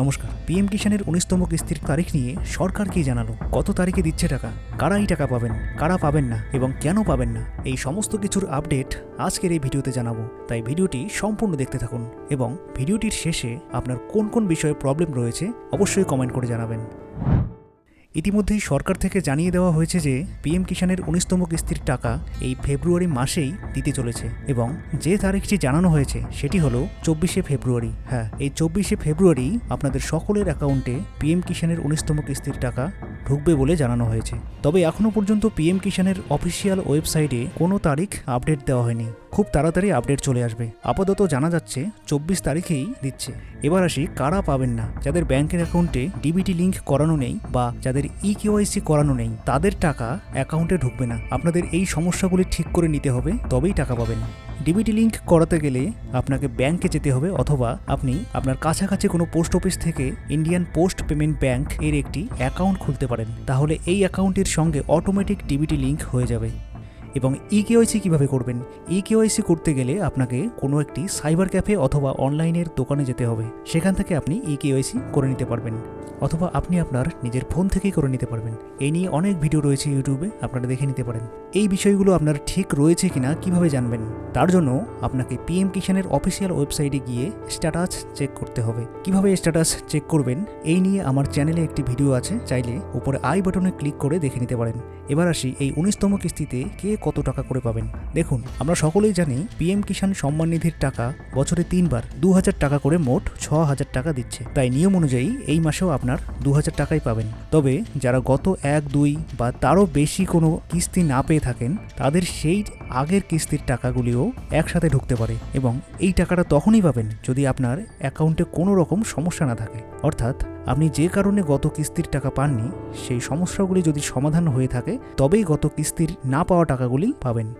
নমস্কার পিএম কিষাণের উনিশতম কিস্তির তারিখ নিয়ে সরকার কি জানালো? কত তারিখে দিচ্ছে টাকা? কারা এই টাকা পাবেন, কারা পাবেন না এবং কেন পাবেন না? এই সমস্ত কিছুর আপডেট আজকের এই ভিডিওতে জানাব। তাই ভিডিওটি সম্পূর্ণ দেখতে থাকুন এবং ভিডিওটির শেষে আপনার কোন কোন বিষয়ে প্রবলেম রয়েছে অবশ্যই কমেন্ট করে জানাবেন। ইতিমধ্যেই সরকার থেকে জানিয়ে দেওয়া হয়েছে যে পিএম কিষাণের উনিশতম কিস্তির টাকা এই ফেব্রুয়ারি মাসেই দিতে চলেছে এবং যে তারিখটি জানানো হয়েছে সেটি হলো চব্বিশে ফেব্রুয়ারি। হ্যাঁ এই চব্বিশে ফেব্রুয়ারি আপনাদের সকলের অ্যাকাউন্টে পিএম কিষাণের উনিশতম কিস্তির টাকা ঢুকবে বলে জানানো হয়েছে। তবে এখনও পর্যন্ত পিএম কিষাণের অফিসিয়াল ওয়েবসাইটে কোনো তারিখ আপডেট দেওয়া হয়নি। খুব তাড়াতাড়ি আপডেট চলে আসবে। আপাতত জানা যাচ্ছে, চব্বিশ তারিখেই দিচ্ছে। এবার আসি, কারা পাবেন না? যাদের ব্যাংকের অ্যাকাউন্টে ডিবিটি লিংক করানো নেই বা যাদের ই কেওয়াইসি করানো নেই, তাদের টাকা অ্যাকাউন্টে ঢুকবে না। আপনাদের এই সমস্যাগুলি ঠিক করে নিতে হবে, তবেই টাকা পাবেন। ডিবিটি লিঙ্ক করাতে গেলে আপনাকে ব্যাংকে যেতে হবে অথবা আপনি আপনার কাছাকাছি কোনো পোস্ট অফিস থেকে ইন্ডিয়ান পোস্ট পেমেন্ট ব্যাংক এর একটি অ্যাকাউন্ট খুলতে পারেন। তাহলে এই অ্যাকাউন্টের সঙ্গে অটোমেটিক ডিবিটি লিঙ্ক হয়ে যাবে। এবং ই কেওয়াইসি কীভাবে করবেন? ই কেওয়াইসি করতে গেলে আপনাকে কোনো একটি সাইবার ক্যাফে অথবা অনলাইনের দোকানে যেতে হবে। সেখান থেকে আপনি ই কেওয়াইসি করে নিতে পারবেন। অথবা আপনি আপনার নিজের ফোন থেকেই করে নিতে পারবেন। এই নিয়ে অনেক ভিডিও রয়েছে ইউটিউবে, আপনারা দেখে নিতে পারেন। এই বিষয়গুলো আপনার ঠিক রয়েছে কিনা, কীভাবে জানবেন? তার জন্য আপনাকে পিএম কিষানের অফিসিয়াল ওয়েবসাইটে গিয়ে স্ট্যাটাস চেক করতে হবে। কীভাবে স্ট্যাটাস চেক করবেন? এই নিয়ে আমার চ্যানেলে একটি ভিডিও আছে, চাইলে উপরে আই বাটনে ক্লিক করে দেখে নিতে পারেন। এবার আসি এই উনিশতম কিস্তিতে কে কত টাকা করে পাবেন? দেখুন, আমরা সকলেই জানি পিএম কিষাণ সম্মান নিধির টাকা বছরে তিনবার দু হাজার টাকা করে মোট ছ হাজার টাকা দিচ্ছে। তাই নিয়ম অনুযায়ী এই মাসেও আপনার দু হাজার টাকাই পাবেন। তবে যারা গত এক, দুই বা তারও বেশি কোনো কিস্তি না পেয়ে থাকেন, তাদের সেই আগের কিস্তির টাকাগুলিও একসাথে ঢুকতে পারে এবং এই টাকাটা তখনই পাবেন যদি আপনার অ্যাকাউন্টে কোনো রকম সমস্যা না থাকে। অর্থাৎ আপনি যে কারণে গত কিস্তির টাকা পাননি, সেই সমস্যাগুলি যদি সমাধান হয়ে থাকে, তবেই গত কিস্তির না পাওয়া টাকাগুলি পাবেন।